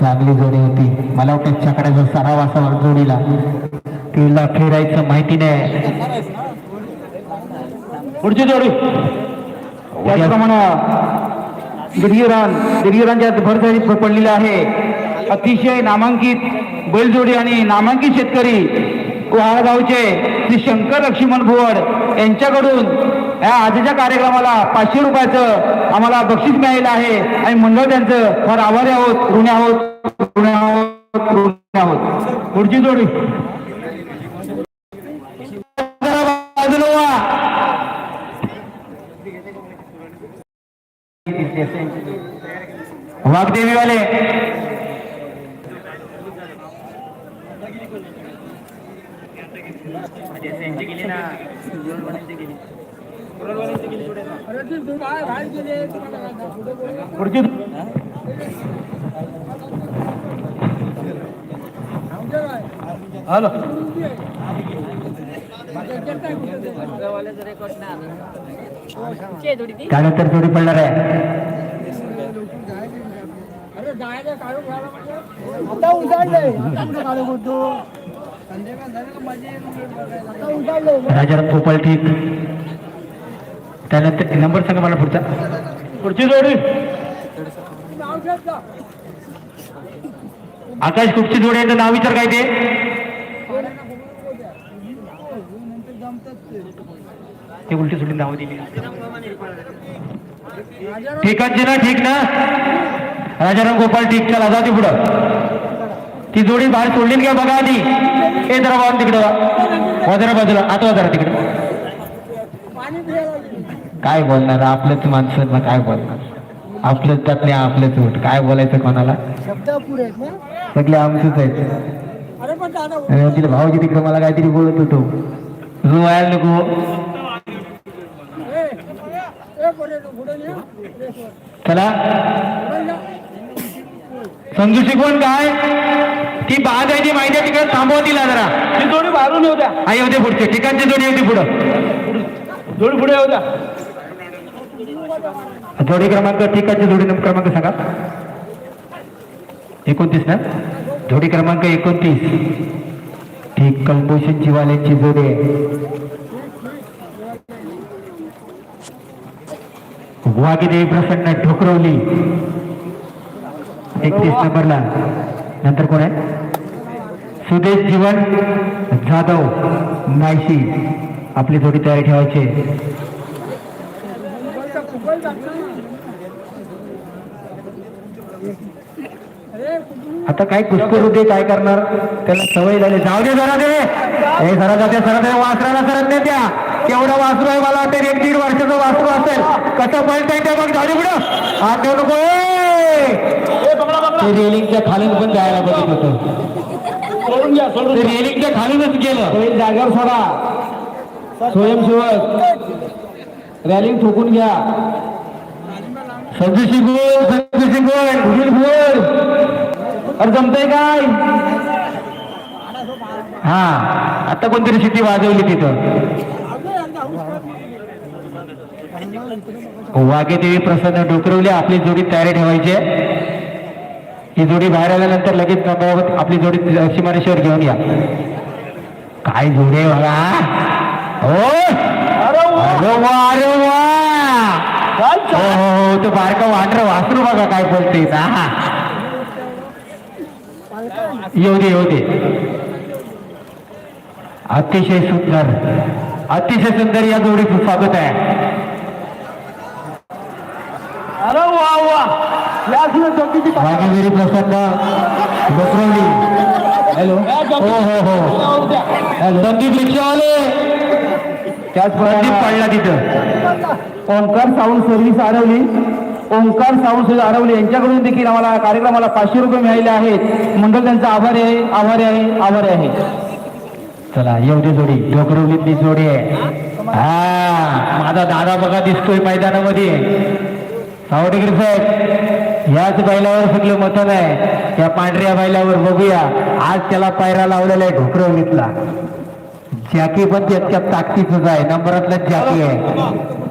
चांगली जोडी होती. मला वाटतं चकड्याचा सराव असा जोडीला तिला खेळायचं माहिती नाही. पुढची जोडी. त्याचप्रमाणे गिरगिरान गिरगिरांच्या भरझारी पडलेला आहे. अतिशय नामांकित बैलजोडी आणि नामांकित शेतकरी गावचे श्री शंकर लक्ष्मण भुवड यांच्याकडून या आजच्या कार्यक्रमाला पाचशे रुपयाचं आम्हाला बक्षीस मिळालेलं आहे. आणि मंडळ त्यांचं फार आभारी आहोत ऋणी आहोत ऋणी आहोत ऋणी आहोत. पुढची जोडी. बाजूला व्हा. वाघदेवीवाले. हॅलो. त्यानंतर जोडी पडणार आहे. आता उजाडलंय. आता कुठं काढू बोलतो संध्याकाळ झालं का माझी आता उजाडलंय राजाराम गोपाल ठीक त्यानंतर नंबर सांगा मला पुढचा. पुढची जोडी. आकाश कुपची जोडी यांचं नाव विचार काय ते? ते. उलटी सुलटी नाव दिली. ठिकाणचे ना ठीक ना? राजाराम गोपाल ठीक. चला जा ती पुढं. ती जोडी बाहेर सोडली का? बघा आधी. ए जरा बाजूला तिकडं वजरा बाजूला. आता वजरा तिकडं. काय बोलणार? आपलंच माणसं ना काय बोलणार? आपलंच त्यातले आपलंच उठ. काय बोलायचं कोणाला? सगळे आमचंच आहेत. अरे पण दादा आणि तिला भाऊजी तिकडे मला काहीतरी बोलत होतो. जो व्हायला नको. चला. समजू शिकवण काय? ती बाद आहे ती माहिती आहे तिकडे थांबवा तिला जरा. ही जोडी बाहेरून येऊ द्या. आई होते पुढचे. ठिकाणची जोडी होती पुढं. जोडी पुढे येऊ द्या. जोडी क्रमांक ठिकाणची जोडी क्रमांक सांगा. एकोणतीस ना? जोडी क्रमांक एकोणतीस. ठीक कलभूषण जिवाल्यांची जोडी आहे. वाघिदेवी प्रसन्न ठोकरवली. एकतीस नंबरला. नंतर कोण आहे? सुदेश जीवन जाधव नायशी आपली जोडी तयारी ठेवायची आता काय कुस्करू दे काय करणार? त्याला सवय झाली. जाऊ दे जरा दे. हे जरा जाते सरा दे. वासराला सरत नाही त्या. केवढा वासरू आहे मला. वाटतं एक दीड वर्षाचं वासरू असेल. कसं पळतंय ते बघ झाली पुढं हात देऊ नको! ते रेलिंगच्या खालून पण जायला बघत होतं. रेलिंगच्या खालूनच गेलं. जागेवर सोडा. स्वयंसेवक. रॅलिंग ठोकून घ्या. संजू शिंगोल संजू शिंगोल भुजून भुल अरे जमतंय काय? हा आता कोणतरी शिटी वाजवली तिथं. वागे देवी प्रसन्न डोकरवली आपली जोडी तयारी ठेवायची ही जोडी बाहेर आल्यानंतर लगेच नंबरावर आपली जोडी सीमारेश्वर घेऊन या. काय जोडी बघा हो! अरे वा अरे वा हो हो हो तो बारका वांढर वासरू बघा काय बोलते हा। येऊ दे येऊ दे अतिशय सुंदर अतिशय सुंदर या जोडीचं स्वागत आहे अरे वा वा वाघेगिरी प्रसन्न हॅलो हो हो हो हॅलो संदीप रिक्षावाले त्याचप्रमाणे पडला तिथं. ओंकार साऊंड सर्व्हिस अडवली ओंकार साऊंड सर्व्हिस अडवली यांच्याकडून देखील आम्हाला कार्यक्रमाला पाचशे रुपये मिळाले आहेत. मंडळ त्यांचा आभारी आहे आभारी आहे आभारी आहे. चला दे जोडी. डोकरवलीतली जोडी आहे. हा माझा दादा बघा दिसतोय मैदानामध्ये. सावडेकर साहेब याच बैलावर सगळं मत आहे. या पांढऱ्या बैलावर बघूया. आज त्याला पायरा लावलेला आहे ढोकरवलीतला जॅकी पण त्याच्या ताकदीच आहे. नंबरातला जॅकी आहे.